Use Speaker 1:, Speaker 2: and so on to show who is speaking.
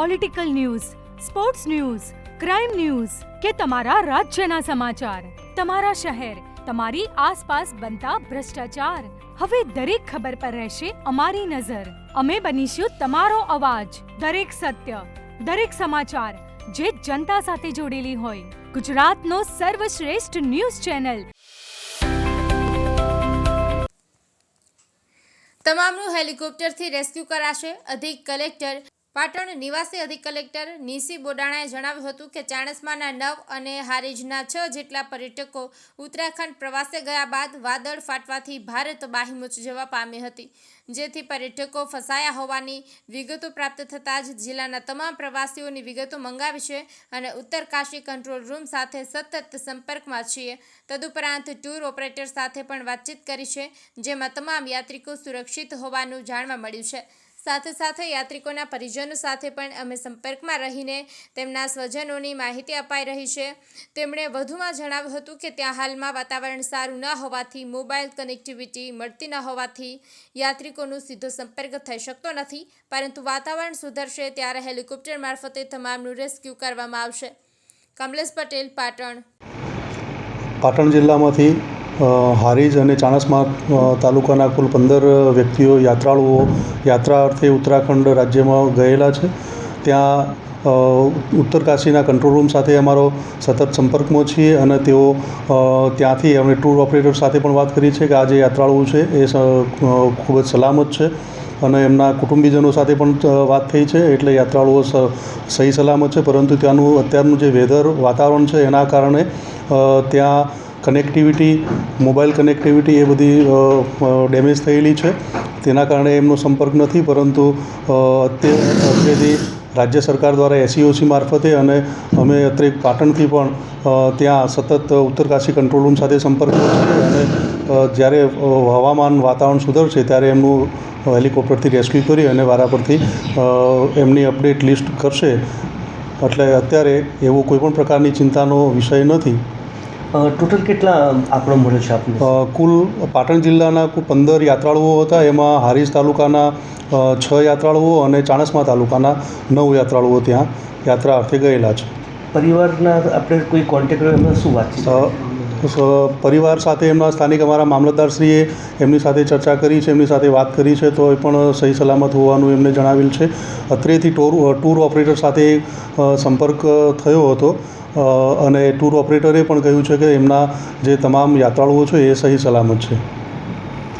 Speaker 1: Political news sports news crime news કે તમારા રાજ્યના સમાચાર, તમારા શહેર, તમારી આસપાસ બનતા ભ્રષ્ટાચાર. હવે દરેક ખબર પર રહેશે અમારી નજર. અમે બનીશું તમારો અવાજ, દરેક સત્ય, દરેક સમાચાર જે જનતા સાથે જોડેલી હોય. ગુજરાતનો સર્વશ્રેષ્ઠ ન્યૂઝ ચેનલ.
Speaker 2: તમામનું હેલિકોપ્ટરથી રેસ્ક્યુ કરાશે. અધિક કલેક્ટર પાટણ નિવાસી અધિક કલેક્ટર નીસી બોડાણાએ જણાવ્યું હતું કે ચાણસ્માના નવ અને હારીજના છ જેટલા પર્યટકો ઉત્તરાખંડ પ્રવાસે ગયા બાદ વાદળ ફાટવાથી ભારત બાહીમુચ જવા પામી હતી. જેથી પર્યટકો ફસાયા હોવાની વિગતો પ્રાપ્ત થતાં જ જિલ્લાના તમામ પ્રવાસીઓની વિગતો મંગાવી છે અને ઉત્તર કાશી કંટ્રોલ રૂમ સાથે સતત સંપર્કમાં છીએ. તદુપરાંત ટૂર ઓપરેટર સાથે પણ વાતચીત કરી છે, જેમાં તમામ યાત્રિકો સુરક્ષિત હોવાનું જાણવા મળ્યું છે. સાથે સાથે યાત્રિકોના પરિજનો સાથે પણ અમે સંપર્કમાં રહીને તેમના સ્વજનોની માહિતી અપાઈ રહી છે. તેમણે વધુમાં જણાવ્યું હતું કે ત્યાં હાલમાં વાતાવરણ સારું ન હોવાથી, મોબાઈલ કનેક્ટિવિટી મળતી ન હોવાથી યાત્રિકોનો સીધો સંપર્ક થઈ શકતો નથી, પરંતુ વાતાવરણ સુધરશે ત્યારે હેલિકોપ્ટર મારફતે તમામનું રેસ્ક્યુ કરવામાં આવશે. કમલેશ પટેલ, પાટણ.
Speaker 3: પાટણ જિલ્લામાંથી હારીજ અને ચાણસ્મા તાલુકાના કુલ પંદર વ્યક્તિઓ યાત્રાળુઓ યાત્રા અર્થે ઉત્તરાખંડ રાજ્યમાં ગયેલા છે. ત્યાં ઉત્તરકાશીના ઉત્તર કાશીના કંટ્રોલ રૂમ સાથે અમારો સતત સંપર્કમાં છીએ અને તેઓ ત્યાંથી અમે ટૂર ઓપરેટર સાથે પણ વાત કરી છે કે આ જે યાત્રાળુઓ છે એ ખૂબ જ સલામત છે અને એમના કુટુંબીજનો સાથે પણ વાત થઈ છે એટલે યાત્રાળુઓ સહી સલામત છે. પરંતુ ત્યાંનું અત્યારનું જે વેધર વાતાવરણ છે એના કારણે ત્યાં કનેક્ટિવિટી મોબાઈલ કનેક્ટિવિટી એ બધી ડેમેજ થયેલી છે. તેના કારણે એમનો સંપર્ક નથી, પરંતુ અત્યારથી અત્ય રાજ્ય સરકાર દ્વારા એસીઓસી મારફતે અને અમે અત્રે પાટણથી પણ ત્યાં સતત ઉત્તરકાશી કંટ્રોલ રૂમ સાથે સંપર્ક છે. અને જ્યારે હવામાન વાતાવરણ સુધરશે ત્યારે એમનું હેલિકોપ્ટરથી રેસ્ક્યુ કરી અને વારા પરથી એમની અપડેટ લિસ્ટ કરશે. એટલે અત્યારે એવો કોઈપણ પ્રકારની ચિંતાનો વિષય નથી.
Speaker 4: ટોટલ કેટલા આંકડો મળ્યો છે આપને?
Speaker 3: કુલ પાટણ જિલ્લાના કુલ પંદર યાત્રાળુઓ હતા. એમાં હારીજ તાલુકાના છ યાત્રાળુઓ અને ચાણસ્મા તાલુકાના નવ યાત્રાળુઓ ત્યાં યાત્રા અર્થે ગયેલા છે.
Speaker 4: પરિવારના આપણે કોઈ કોન્ટેક્ટ એમાં શું
Speaker 3: વાત પરિવાર સાથે એમના સ્થાનિક અમારા મામલતદારશ્રીએ એમની સાથે ચર્ચા કરી છે, એમની સાથે વાત કરી છે, તો એ પણ સહી સલામત હોવાનું એમને જણાવેલ છે. અત્રેથી ટોર, ટૂર ઓપરેટર સાથે સંપર્ક થયો હતો. અને ટૂર ઓપરેટરે પણ કહ્યું છે કે એમના જે તમામ યાત્રાળુઓ છે એ સહી સલામત છે.